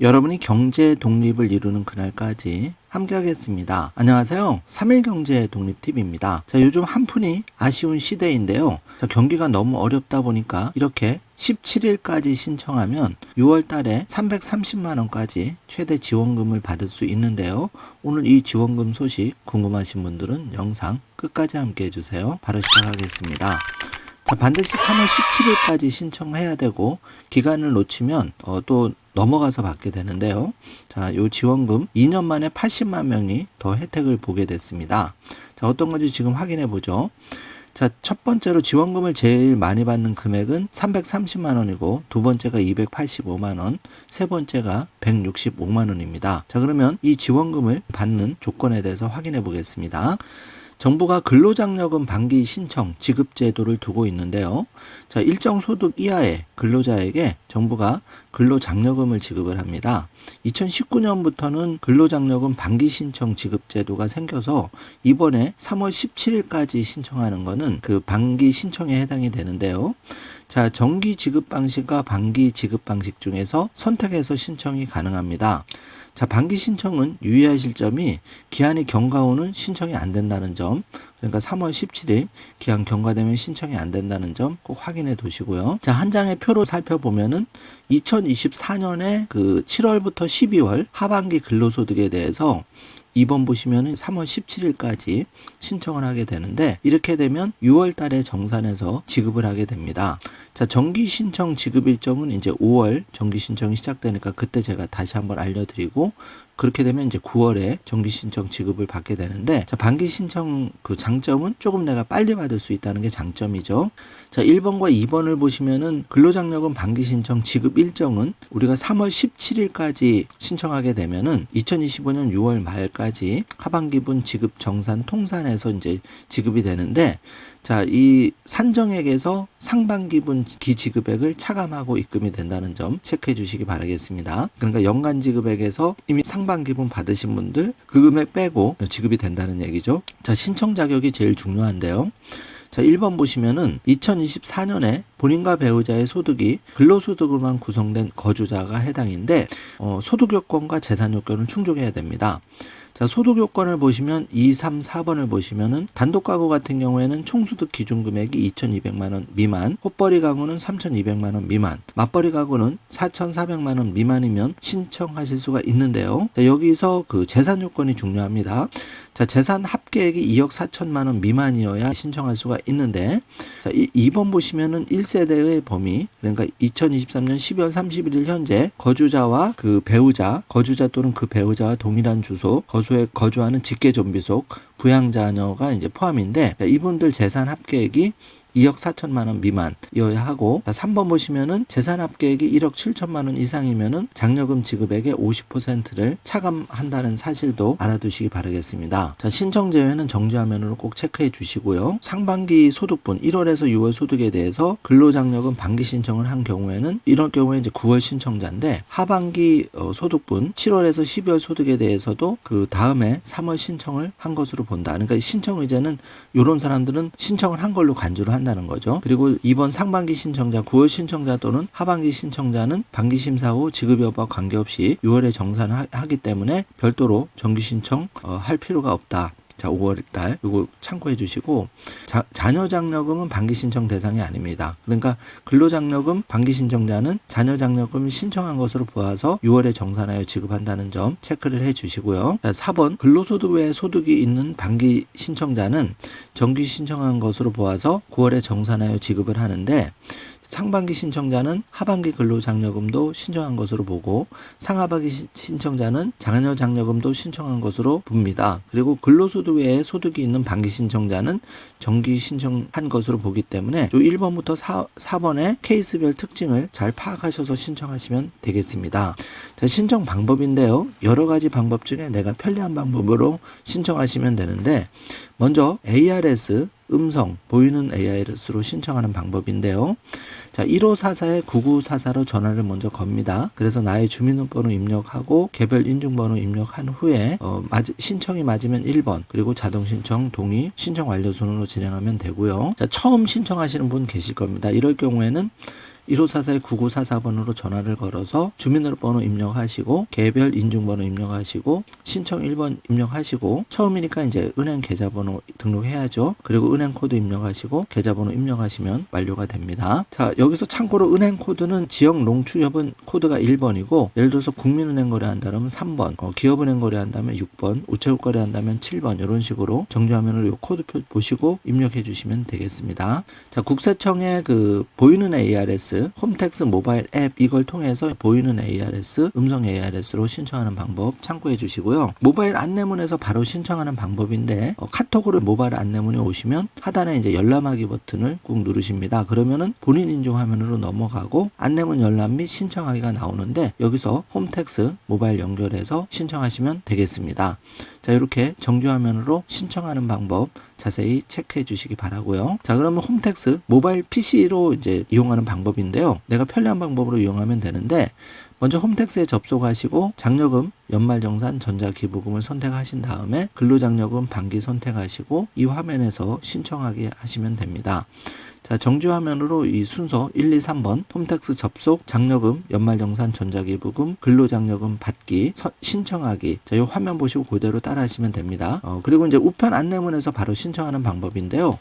여러분이 경제 독립을 이루는 그날까지 함께 하겠습니다. 안녕하세요. 3일 경제 독립 팁입니다. 자, 요즘 한푼이 아쉬운 시대인데요. 자, 경기가 너무 어렵다 보니까 이렇게 17일까지 신청하면 6월 달에 330만 원까지 최대 지원금을 받을 수 있는데요. 오늘 이 지원금 소식 궁금하신 분들은 영상 끝까지 함께 해 주세요. 바로 시작하겠습니다. 자, 반드시 3월 17일까지 신청해야 되고 기간을 놓치면 어, 또 넘어가서 받게 되는데요. 자, 요 지원금 2년 만에 80만 명이 더 혜택을 보게 됐습니다. 자, 어떤 건지 지금 확인해 보죠. 자, 첫 번째로 지원금을 제일 많이 받는 금액은 330만 원이고 두 번째가 285만 원, 세 번째가 165만 원입니다. 자, 그러면 이 지원금을 받는 조건에 대해서 확인해 보겠습니다. 정부가 근로장려금 반기 신청 지급 제도를 두고 있는데요. 자, 일정 소득 이하의 근로자에게 정부가 근로장려금을 지급을 합니다. 2019년부터는 근로장려금 반기 신청 지급 제도가 생겨서 이번에 3월 17일까지 신청하는 거는 그 반기 신청에 해당이 되는데요. 자, 정기 지급 방식과 반기 지급 방식 중에서 선택해서 신청이 가능합니다. 자, 반기 신청은 유의하실 점이 기한이 경과후는 신청이 안 된다는 점, 그러니까 3월 17일 기한 경과되면 신청이 안 된다는 점 꼭 확인해 두시고요. 자, 한 장의 표로 살펴보면은 2024년에 그 7월부터 12월 하반기 근로소득에 대해서 2번 보시면은 3월 17일까지 신청을 하게 되는데 이렇게 되면 6월 달에 정산해서 지급을 하게 됩니다. 자, 정기 신청 지급 일정은 이제 5월 정기 신청이 시작되니까 그때 제가 다시 한번 알려드리고 그렇게 되면 이제 9월에 정기 신청 지급을 받게 되는데 자, 반기 신청 그 장점은 조금 내가 빨리 받을 수 있다는 게 장점이죠. 자, 1번과 2번을 보시면은 근로장려금 반기 신청 지급 일정은 우리가 3월 17일까지 신청하게 되면은 2025년 6월 말까지 하반기분 지급 정산 통산해서 이제 지급이 되는데 자, 이 산정액에서 상반기분 기지급액을 차감하고 입금이 된다는 점 체크해 주시기 바라겠습니다. 그러니까 연간 지급액에서 이미 상반기분 받으신 분들 그 금액 빼고 지급이 된다는 얘기죠. 자, 신청 자격이 제일 중요한데요. 자, 1번 보시면은 2024년에 본인과 배우자의 소득이 근로소득으로만 구성된 거주자가 해당인데 어, 소득 요건과 재산 요건을 충족해야 됩니다. 자, 소득 요건을 보시면 2, 3, 4번을 보시면은 단독 가구 같은 경우에는 총소득 기준 금액이 2,200만 원 미만, 헛벌이 가구는 3,200만 원 미만, 맞벌이 가구는 4,400만 원 미만이면 신청하실 수가 있는데요. 자, 여기서 그 재산 요건이 중요합니다. 자, 재산 합계액이 2억 4천만 원 미만이어야 신청할 수가 있는데, 자, 이, 2번 보시면은 1세대의 범위, 그러니까 2023년 12월 31일 현재 거주자와 그 배우자, 거주자 또는 그 배우자와 동일한 주소, 거소에 거주하는 직계 좀비 속, 부양자녀가 이제 포함인데, 자, 이분들 재산 합계액이 2억 4천만 원 미만이어야 하고 자, 3번 보시면은 재산 합계액이 1억 7천만 원 이상이면은 장려금 지급액의 50%를 차감한다는 사실도 알아두시기 바라겠습니다. 자, 신청 제외는 정지 화면으로 꼭 체크해 주시고요. 상반기 소득분 1월에서 6월 소득에 대해서 근로장려금 반기 신청을 한 경우에는 이럴 경우에 이제 9월 신청자인데 하반기 어, 소득분 7월에서 12월 소득에 대해서도 그 다음에 3월 신청을 한 것으로 본다. 그러니까 신청 의제는 이런 사람들은 신청을 한 걸로 간주를 한 다는 거죠. 그리고 이번 상반기 신청자, 9월 신청자 또는 하반기 신청자는 반기 심사 후 지급 여부와 관계없이 6월에 정산하기 때문에 별도로 정기 신청 어, 할 필요가 없다. 자, 5월 달 이거 참고해 주시고 자, 자녀 장려금은 반기 신청 대상이 아닙니다. 그러니까 근로 장려금 반기 신청자는 자녀 장려금을 신청한 것으로 보아서 6월에 정산하여 지급한다는 점 체크를 해 주시고요. 자, 4번 근로소득 외에 소득이 있는 반기 신청자는 정기 신청한 것으로 보아서 9월에 정산하여 지급을 하는데 상반기 신청자는 하반기 근로장려금도 신청한 것으로 보고 상하반기 시- 신청자는 자녀 장려금도 신청한 것으로 봅니다. 그리고 근로소득 외에 소득이 있는 반기 신청자는 정기 신청한 것으로 보기 때문에 요 1번부터 4, 4번의 케이스별 특징을 잘 파악하셔서 신청하시면 되겠습니다. 자, 신청 방법인데요. 여러 가지 방법 중에 내가 편리한 방법으로 신청하시면 되는데 먼저 ARS 음성 보이는 ARS로 신청하는 방법인데요. 자, 1544에 9944로 전화를 먼저 겁니다. 그래서 나의 주민등록번호 입력하고 개별 인증번호 입력한 후에 어, 맞, 신청이 맞으면 1번 그리고 자동 신청 동의 신청 완료 순으로 진행하면 되고요. 자, 처음 신청하시는 분 계실 겁니다. 이럴 경우에는 1544-9944번으로 전화를 걸어서 주민등록번호 입력하시고 개별 인증번호 입력하시고 신청 1번 입력하시고 처음이니까 이제 은행 계좌번호 등록해야죠. 그리고 은행 코드 입력하시고 계좌번호 입력하시면 완료가 됩니다. 자 여기서 참고로 은행 코드는 지역 농축협은 코드가 1번이고 예를 들어서 국민은행 거래한다면 3번, 어, 기업은행 거래한다면 6번, 우체국 거래한다면 7번 이런 식으로 정지화면으로 이 코드표 보시고 입력해 주시면 되겠습니다. 자 국세청의 그 보이는 ARS 홈택스 모바일 앱 이걸 통해서 보이는 ARS 음성 ARS로 신청하는 방법 참고해 주시고요. 모바일 안내문에서 바로 신청하는 방법인데 어, 카톡으로 모바일 안내문이 오시면 하단에 이제 열람하기 버튼을 꾹 누르십니다. 그러면은 본인 인증 화면으로 넘어가고 안내문 열람 및 신청하기가 나오는데 여기서 홈택스 모바일 연결해서 신청하시면 되겠습니다. 자, 이렇게 정규 화면으로 신청하는 방법 자세히 체크해 주시기 바라고요. 자, 그러면 홈택스 모바일 PC로 이제 이용하는 방법인데요. 내가 편리한 방법으로 이용하면 되는데 먼저 홈택스에 접속하시고 장려금, 연말정산, 전자기부금을 선택하신 다음에 근로장려금 반기 선택하시고 이 화면에서 신청하기 하시면 됩니다. 자, 정지 화면으로 이 순서 1, 2, 3번 홈택스 접속, 장려금, 연말정산, 전자기부금, 근로장려금 받기, 서- 신청하기. 자, 이 화면 보시고 그대로 따라 하시면 됩니다. 어, 그리고 이제 우편 안내문에서 바로 신청하는 방법인데요.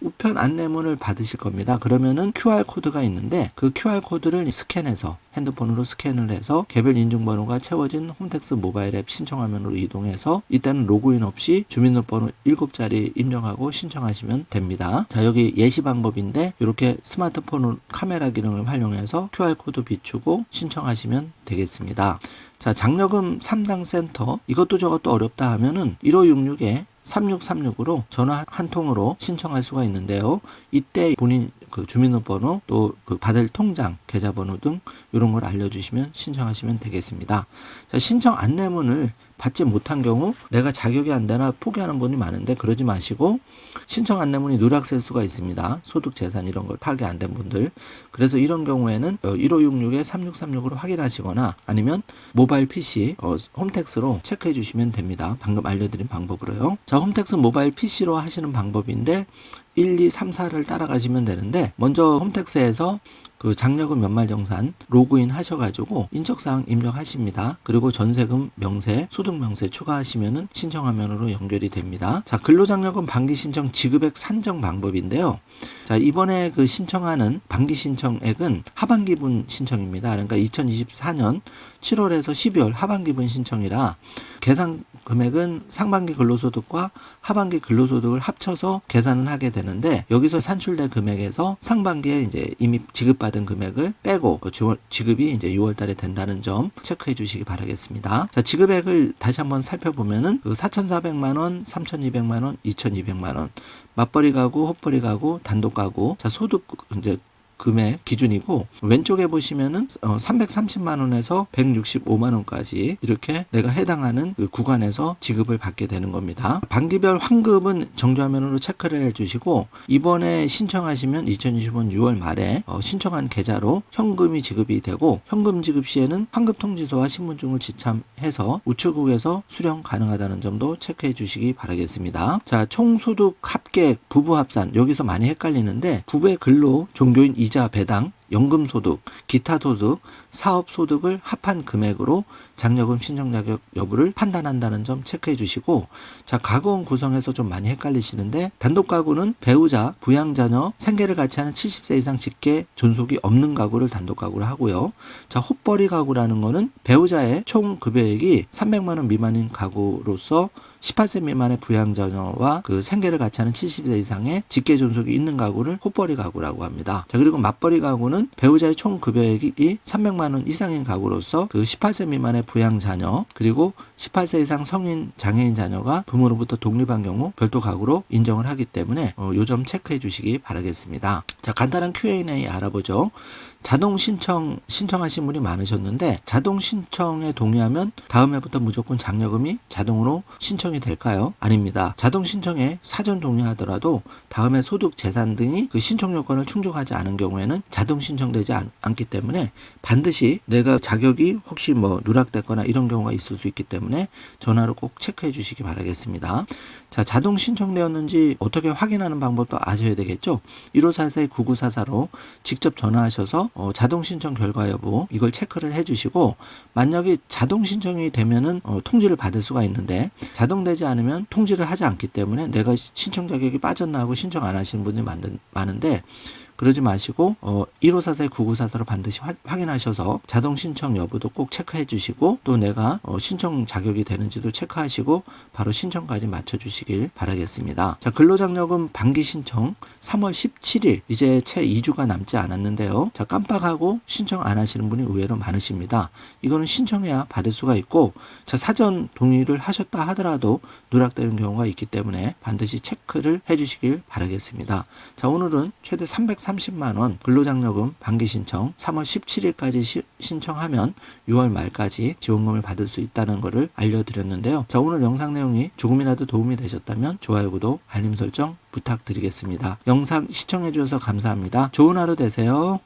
우편 안내문을 받으실 겁니다. 그러면은 QR 코드가 있는데 그 QR 코드를 스캔해서 핸드폰으로 스캔을 해서 개별 인증번호가 채워진 홈택스 모바일 앱 신청 화면으로 이동해서 이때는 로그인 없이 주민등록번호 7자리 입력하고 신청하시면 됩니다. 자 여기 예시 방법인데 이렇게 스마트폰 카메라 기능을 활용해서 QR 코드 비추고 신청하시면 되겠습니다. 자 장려금 3당 센터 이것도 저것도 어렵다 하면은 1566에 3636으로 전화 한 통으로 신청할 수가 있는데요. 이때 본인 그 주민등록번호 또 그 받을 통장 계좌번호 등 이런 걸 알려주시면 신청하시면 되겠습니다. 자 신청 안내문을 받지 못한 경우 내가 자격이 안 되나 포기하는 분이 많은데 그러지 마시고 신청 안내문이 누락될 수가 있습니다. 소득 재산 이런 걸 파악이 안 된 분들 그래서 이런 경우에는 1566에 3636으로 확인하시거나 아니면 모바일 PC 어, 홈택스로 체크해 주시면 됩니다. 방금 알려드린 방법으로요. 자 홈택스 모바일 PC로 하시는 방법인데 1, 2, 3, 4를 따라가시면 되는데 먼저 홈택스에서 그 장려금 연말정산 로그인 하셔가지고 인적사항 입력하십니다. 그리고 전세금 명세, 소득 명세 추가하시면은 신청 화면으로 연결이 됩니다. 자 근로장려금 반기 신청 지급액 산정 방법인데요. 자 이번에 그 신청하는 반기 신청액은 하반기분 신청입니다. 그러니까 2024년 7월에서 12월 하반기분 신청이라 계산 금액은 상반기 근로소득과 하반기 근로소득을 합쳐서 계산을 하게 되는데 여기서 산출된 금액에서 상반기에 이제 이미 지급받은 금액을 빼고 주- 지급이 이제 6월 달에 된다는 점 체크해 주시기 바라겠습니다. 자, 지급액을 다시 한번 살펴보면은 그 4,400만 원, 3,200만 원, 2,200만 원 맞벌이 가구, 헛벌이 가구, 단독 가구. 자, 소득 이제 금액 기준이고 왼쪽에 보시면은 어, 330만 원에서 165만 원까지 이렇게 내가 해당하는 그 구간에서 지급을 받게 되는 겁니다. 반기별 환급은 정조화면으로 체크를 해주시고 이번에 신청하시면 2025년 6월 말에 어, 신청한 계좌로 현금이 지급이 되고 현금 지급 시에는 환급 통지서와 신분증을 지참해서 우체국에서 수령 가능하다는 점도 체크해 주시기 바라겠습니다. 자, 총소득 합계 부부 합산 여기서 많이 헷갈리는데 부부의 근로 종교인 이자 배당 연금 소득, 기타 소득, 사업 소득을 합한 금액으로 장려금 신청 자격 여부를 판단한다는 점 체크해 주시고 자 가구원 구성에서 좀 많이 헷갈리시는데 단독 가구는 배우자, 부양 자녀, 생계를 같이 하는 70세 이상 직계 존속이 없는 가구를 단독 가구로 하고요. 자 헛벌이 가구라는 거는 배우자의 총 급여액이 300만 원 미만인 가구로서 18세 미만의 부양 자녀와 그 생계를 같이 하는 70세 이상의 직계 존속이 있는 가구를 헛벌이 가구라고 합니다. 자 그리고 맞벌이 가구는 배우자의 총 급여액이 300만 원 이상인 가구로서 그 18세 미만의 부양 자녀 그리고 18세 이상 성인 장애인 자녀가 부모로부터 독립한 경우 별도 가구로 인정을 하기 때문에 어, 요점 체크해 주시기 바라겠습니다. 자 간단한 Q&A 알아보죠. 자동 신청 신청하신 분이 많으셨는데 자동 신청에 동의하면 다음 해부터 무조건 장려금이 자동으로 신청이 될까요? 아닙니다. 자동 신청에 사전 동의하더라도 다음에 소득 재산 등이 그 신청 요건을 충족하지 않은 경우에는 자동 신청되지 않, 않기 때문에 반드시 내가 자격이 혹시 뭐 누락됐거나 이런 경우가 있을 수 있기 때문에 전화로 꼭 체크해 주시기 바라겠습니다. 자, 자동 신청되었는지 어떻게 확인하는 방법도 아셔야 되겠죠? 1544-9944로 직접 전화하셔서 어, 자동 신청 결과 여부 이걸 체크를 해주시고 만약에 자동 신청이 되면은 어, 통지를 받을 수가 있는데 자동되지 않으면 통지를 하지 않기 때문에 내가 신청 자격이 빠졌나 하고 신청 안 하시는 많은, 많은데 그러지 마시고 어 1544, 9944로 반드시 화- 확인하셔서 자동 신청 여부도 꼭 체크해 주시고 또 내가 어, 신청 자격이 되는지도 체크하시고 바로 신청까지 맞춰 주시길 바라겠습니다. 자, 근로장려금 반기 신청 3월 17일 이제 채 2주가 남지 않았는데요. 자, 깜빡하고 신청 안 하시는 분이 의외로 많으십니다. 이거는 신청해야 받을 수가 있고 자, 사전 동의를 하셨다 하더라도 누락되는 경우가 있기 때문에 반드시 체크를 해 주시길 바라겠습니다. 자, 오늘은 최대 330만 원 근로장려금 반기 신청 3월 17일까지 신청하면 6월 말까지 지원금을 받을 수 있다는 것을 알려드렸는데요. 자, 오늘 영상 내용이 조금이라도 도움이 되셨다면 좋아요, 구독, 알림 설정 부탁드리겠습니다. 영상 시청해 주셔서 감사합니다. 좋은 하루 되세요.